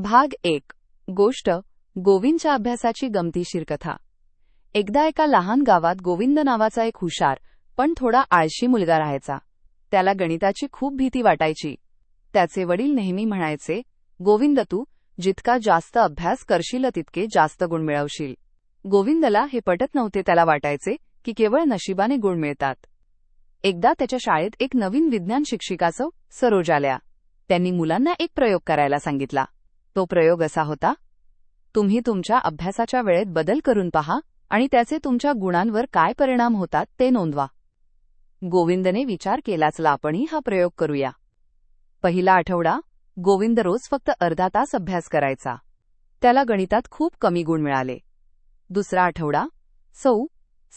भाग एक. गोष्ट गोविंदच्या अभ्यासाची गमतीशीर कथा. एकदा एका लहान गावात गोविंद नावाचा एक हुशार पण थोडा आळशी मुलगा राहायचा. त्याला गणिताची खूप भीती वाटायची. त्याचे वडील नेहमी म्हणायचे गोविंद तू जितका जास्त अभ्यास करशील तितके जास्त गुण मिळवशील. गोविंदला हे पटत नव्हते त्याला वाटायचे की केवळ नशिबाने गुण मिळतात. एकदा त्याच्या शाळेत एक नवीन विज्ञान शिक्षिकाचं सरोज आल्या. त्यांनी मुलांना एक प्रयोग करायला सांगितला. तो प्रयोग असा होता तुम्ही तुमच्या अभ्यासाच्या वेळेत बदल करून पहा आणि त्याचे तुमच्या गुणांवर काय परिणाम होतात ते नोंदवा. गोविंदने विचार केलाच आपणही हा प्रयोग करूया. पहिला आठवडा गोविंद रोज फक्त अर्धा तास अभ्यास करायचा. त्याला गणितात खूप कमी गुण मिळाले. दुसरा आठवडा सौ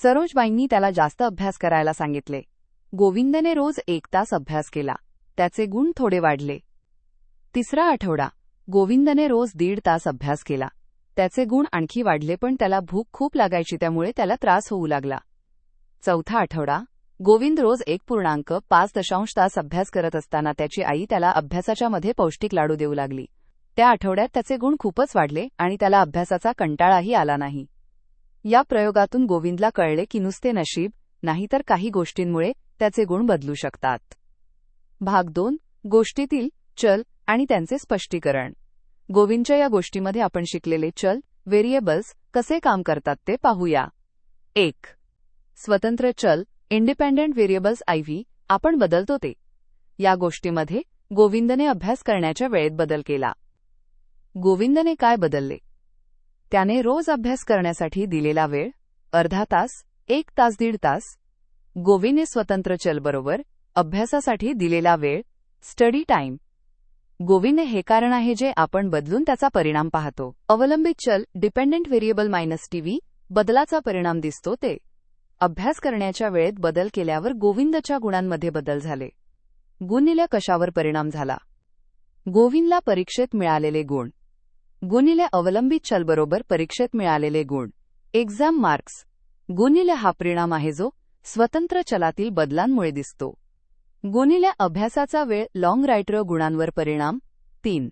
सरोजबाईंनी त्याला जास्त अभ्यास करायला सांगितले. गोविंदने रोज एक तास अभ्यास केला. त्याचे गुण थोडे वाढले. तिसरा आठवडा गोविंदने रोज दीड तास अभ्यास केला. त्याचे गुण आणखी वाढले पण त्याला भूक खूप लागायची त्यामुळे त्याला त्रास होऊ लागला. चौथा आठवडा. गोविंद रोज एक पूर्णांक पाच दशांश तास अभ्यास करत असताना त्याची आई त्याला अभ्यासाच्या मध्ये पौष्टिक लाडू देऊ लागली. त्या आठवड्यात त्याचे गुण खूपच वाढले आणि त्याला अभ्यासाचा कंटाळाही आला नाही. या प्रयोगातून गोविंदला कळले की नुसते नशीब नाहीतर काही गोष्टींमुळे त्याचे गुण बदलू शकतात. भाग दोन. गोष्टीतील चल आणि त्यांचे स्पष्टीकरण. गोविंदच्या या गोष्टीमध्ये आपण शिकलेले चल व्हेरिएबल्स कसे काम करतात ते पाहूया. एक. स्वतंत्र चल इंडिपेंडेंट व्हेरिएबल्स आयव्ही आपण बदलतो ते. या गोष्टीमध्ये गोविंदने अभ्यास करण्याच्या वेळेत बदल केला. गोविंदने काय बदलले? त्याने रोज अभ्यास करण्यासाठी दिलेला वेळ अर्धा तास एक तास दीड तास. गोविंदने स्वतंत्र चल बरोबर अभ्यासासाठी दिलेला वेळ स्टडी टाइम गोविंद हे कारण आहे जे आपण बदलून त्याचा परिणाम पाहतो. अवलंबित चल डिपेंडेंट व्हेरिएबल मायनस टीव्ही बदलाचा परिणाम दिसतो ते. अभ्यास करण्याच्या वेळेत बदल केल्यावर गोविंदच्या गुणांमध्ये बदल झाले. गुणिल्या कशावर परिणाम झाला? गोविंदला परीक्षेत मिळालेले गुण. गुणिले अवलंबित चलबरोबर परीक्षेत मिळालेले गुण. एक्झाम मार्क्स गुणिले हा परिणाम आहे जो स्वतंत्र चलातील बदलांमुळे दिसतो. गुणिल्या अभ्यासाचा वेळ लॉंग रायटर गुणांवर परिणाम. तीन.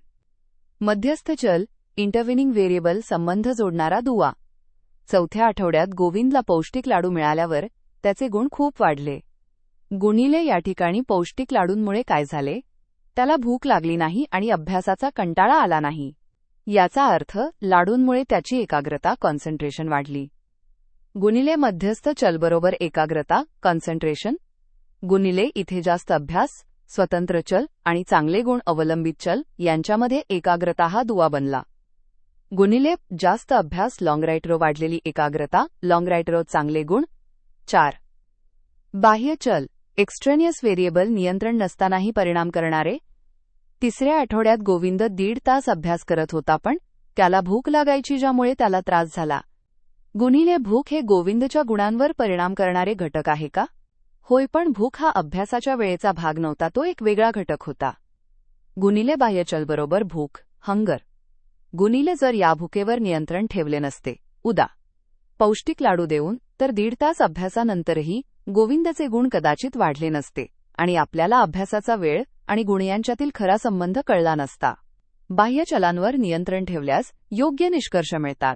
मध्यस्थ चल इंटरव्हिनिंग व्हेरिएबल संबंध जोडणारा दुवा. चौथ्या आठवड्यात गोविंदला पौष्टिक लाडू मिळाल्यावर त्याचे गुण खूप वाढले. गुणिले या ठिकाणी पौष्टिक लाडूंमुळे काय झाले? त्याला भूक लागली नाही आणि अभ्यासाचा कंटाळा आला नाही. याचा अर्थ लाडूंमुळे त्याची एकाग्रता कॉन्सन्ट्रेशन वाढली. गुणिले मध्यस्थ चलबरोबर एकाग्रता कॉन्सन्ट्रेशन गुणिले इथे जास्त अभ्यास स्वतंत्र चल आणि चांगले गुण अवलंबित चल यांच्यामध्ये एकाग्रता हा दुवा बनला. गुणिले जास्त अभ्यास लॉंगरायटरो वाढलेली एकाग्रता लॉंग रायटरो चांगले गुण. चार. बाह्य चल एक्स्ट्रेनियस व्हेरिएबल नियंत्रण नसतानाही परिणाम करणारे. तिसऱ्या आठवड्यात गोविंद दीड तास अभ्यास करत होता पण त्याला भूक लागायची ज्यामुळे त्याला त्रास झाला. गुणिले भूक हे गोविंदच्या गुणांवर परिणाम करणारे घटक आहे का? होय पण भूक हा अभ्यासाच्या वेळेचा भाग नव्हता तो एक वेगळा घटक होता. गुणिले बाह्यचल बरोबर भूक हंगर. गुणिले जर या भुकेवर नियंत्रण ठेवले नसते. उदा. पौष्टिक लाडू देऊन तर दीड तास अभ्यासानंतरही गोविंदचे गुण कदाचित वाढले नसते आणि आपल्याला अभ्यासाचा वेळ आणि गुण यांच्यातील खरा संबंध कळला नसता. बाह्यचलांवर नियंत्रण ठेवल्यास योग्य निष्कर्ष मिळतात.